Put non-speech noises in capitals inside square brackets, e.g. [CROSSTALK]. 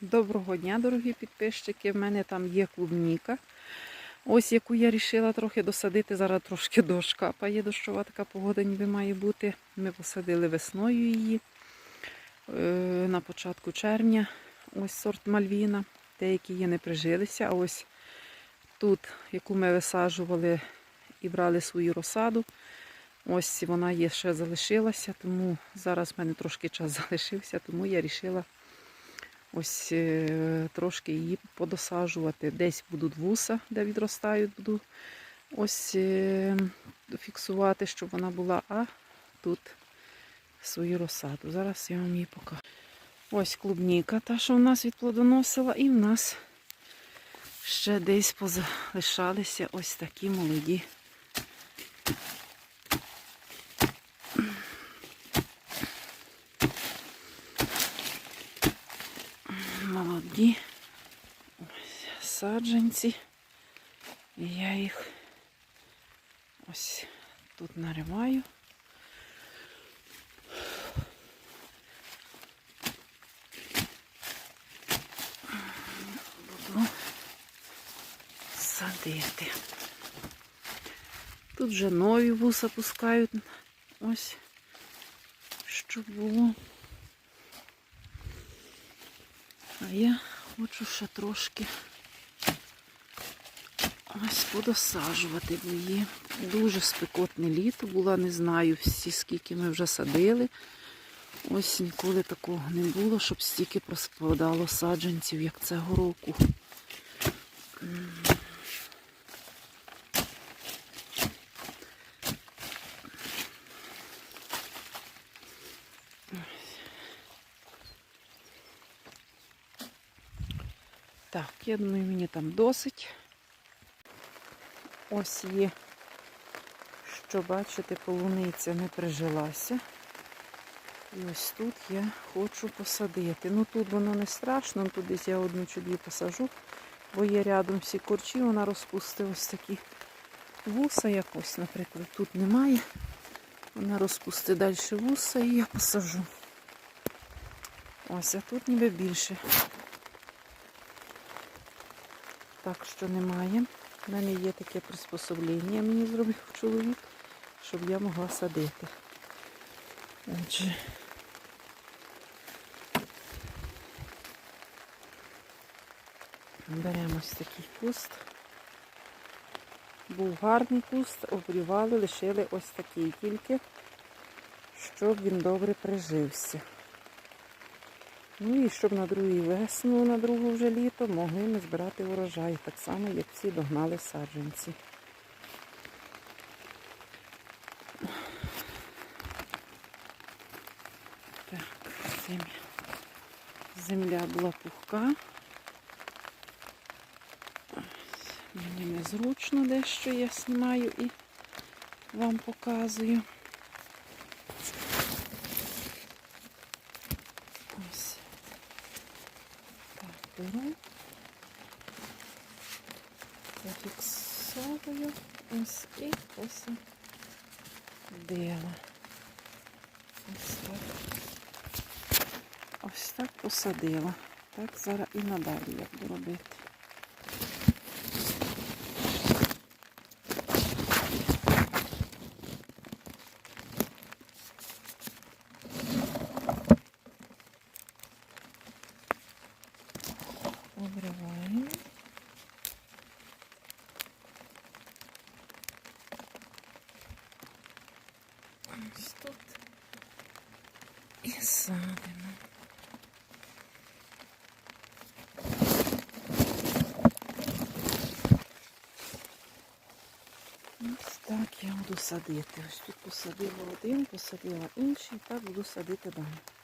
Доброго дня, дорогі підписчики. В мене там є клубніка. Ось яку я вирішила трохи досадити. Зараз трошки дощ капає, дощова така погода ніби має бути. Ми посадили весною її е, на початку червня. Ось сорт Мальвіна. Деякі її не прижилися. А ось тут, яку ми висаджували і брали свою розсаду. Ось вона є ще залишилася, тому зараз в мене трошки час [LAUGHS] залишився, тому я вирішила ось е, трошки її подосаджувати. Десь будуть вуса, де відростають, буду ось е, фіксувати, щоб вона була, а тут свою розсаду. Зараз я вам її покажу. Ось клубніка, та, що в нас відплодоносила, і в нас ще десь позалишалися ось такі молоді. Молоді ось саджанці. І я їх ось тут нариваю. Буду садити. Тут вже нові вуса пускають. Ось, що було. А я хочу ще трошки ось подосаджувати, бо її дуже спекотне літо було, не знаю всі, скільки ми вже садили. Ось ніколи такого не було, щоб стільки проспадало саджанців, як цього року. Так, я думаю, мені там досить. Ось є, що бачите, полуниця не прижилася. І ось тут я хочу посадити. Ну тут воно не страшно, тут десь я одну чи дві посажу, бо є рядом всі корчі, вона розпустила ось такі вуса якось, наприклад, тут немає. Вона розпустить далі вуса і я посажу. Ось, а тут ніби більше так що немає. У мене є таке приспособлення, мені зробив чоловік, щоб я могла садити. Отже. Беремо ось такий куст. Був гарний куст, обрівали, лишили ось такий тільки, щоб він добре прижився. Ну і щоб на другій весну, на другу вже літо могли ми збирати урожай, так само, як всі догнали саджанці. Так, земля. Земля була пухка. Мені незручно дещо я знімаю і вам показую. 4. Зафіксовую ось і ось дела. Ось так. Ось так посадила. Так зараз і надалі я буду робити. Ось тут і садимо. Ось так я буду садити. Ось тут посадила один, посадила інший, так буду садити далі.